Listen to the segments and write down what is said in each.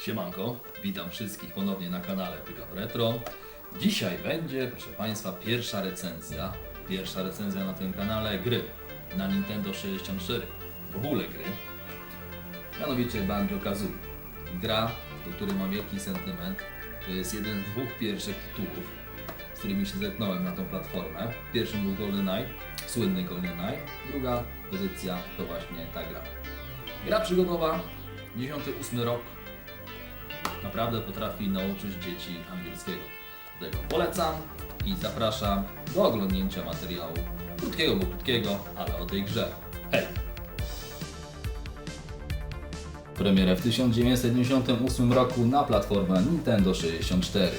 Siemanko, witam wszystkich ponownie na kanale Pykam Retro. Dzisiaj będzie, proszę Państwa, pierwsza recenzja, pierwsza recenzja na tym kanale gry na Nintendo 64, w ogóle gry, mianowicie Banjo-Kazooie. Gra, do której mam wielki sentyment, to jest jeden z dwóch pierwszych tytułów, z którymi się zetknąłem na tą platformę. Pierwszym był GoldenEye, słynny GoldenEye, druga pozycja to właśnie ta gra. Gra przygodowa, 98 rok, naprawdę potrafi nauczyć dzieci angielskiego. Dlatego polecam i zapraszam do oglądnięcia materiału krótkiego, bo krótkiego, ale o tej grze. Hej! Premierę w 1998 roku na platformę Nintendo 64.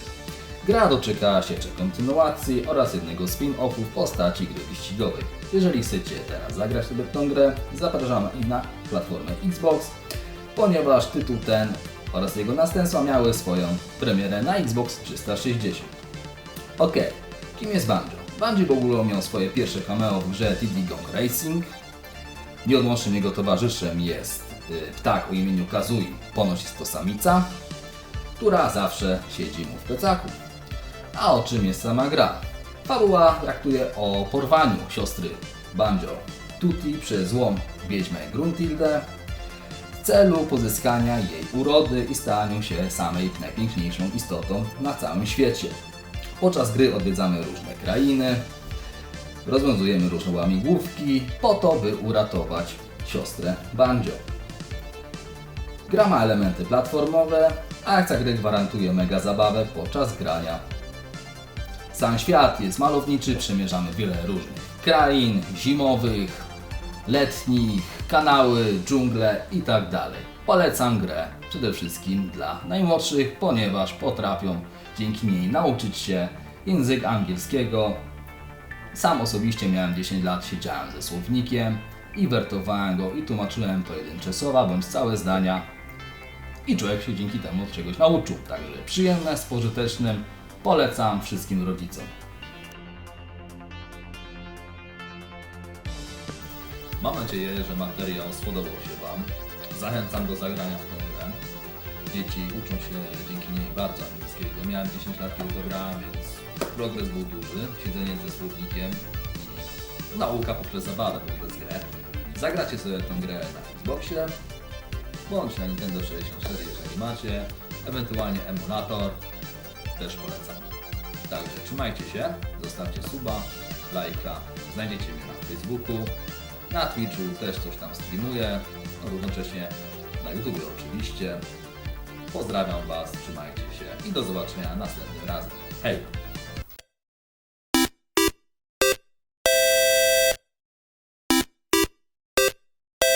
Gra doczekała się jeszcze kontynuacji oraz jednego spin-offu w postaci gry wyścigowej. Jeżeli chcecie teraz zagrać sobie w tą grę, zapraszamy i na platformę Xbox, ponieważ tytuł ten oraz jego następstwa miały swoją premierę na Xbox 360. Ok, kim jest Banjo? Banjo w ogóle miał swoje pierwsze cameo w grze Diddy Kong Racing. Nieodłącznym jego towarzyszem jest y, ptak o imieniu Kazui, ponoć jest to samica, która zawsze siedzi mu w plecaku. A o czym jest sama gra? Fabuła traktuje o porwaniu siostry Banjo Tutti przez złą wiedźmę Gruntildę w celu pozyskania jej urody i staniu się samej najpiękniejszą istotą na całym świecie. Podczas gry odwiedzamy różne krainy, rozwiązujemy różne łamigłówki po to, by uratować siostrę Banjo. Gra ma elementy platformowe, a akcja gry gwarantuje mega zabawę podczas grania. Sam świat jest malowniczy, przemierzamy wiele różnych krain, zimowych, letnich, kanały, dżungle i tak dalej. Polecam grę przede wszystkim dla najmłodszych, ponieważ potrafią dzięki niej nauczyć się języka angielskiego. Sam osobiście miałem 10 lat, siedziałem ze słownikiem i wertowałem go i tłumaczyłem pojedyncze słowa bądź całe zdania i człowiek się dzięki temu czegoś nauczył. Także przyjemne, z pożytecznym polecam wszystkim rodzicom. Mam nadzieję, że materiał spodobał się Wam. Zachęcam do zagrania w tą grę. Dzieci uczą się dzięki niej bardzo angielskiego. Miałem 10 lat, kiedy to grałem, więc progres był duży. Siedzenie ze słownikiem i nauka poprzez zabawę, poprzez grę. Zagracie sobie tę grę na Xboxie bądź na Nintendo 64, jeżeli macie. Ewentualnie emulator. Też polecam. Także trzymajcie się, zostawcie suba, lajka, znajdziecie mnie na Facebooku, na Twitchu też coś tam streamuję, no równocześnie na YouTube oczywiście. Pozdrawiam Was, trzymajcie się i do zobaczenia następnym razem. Hej!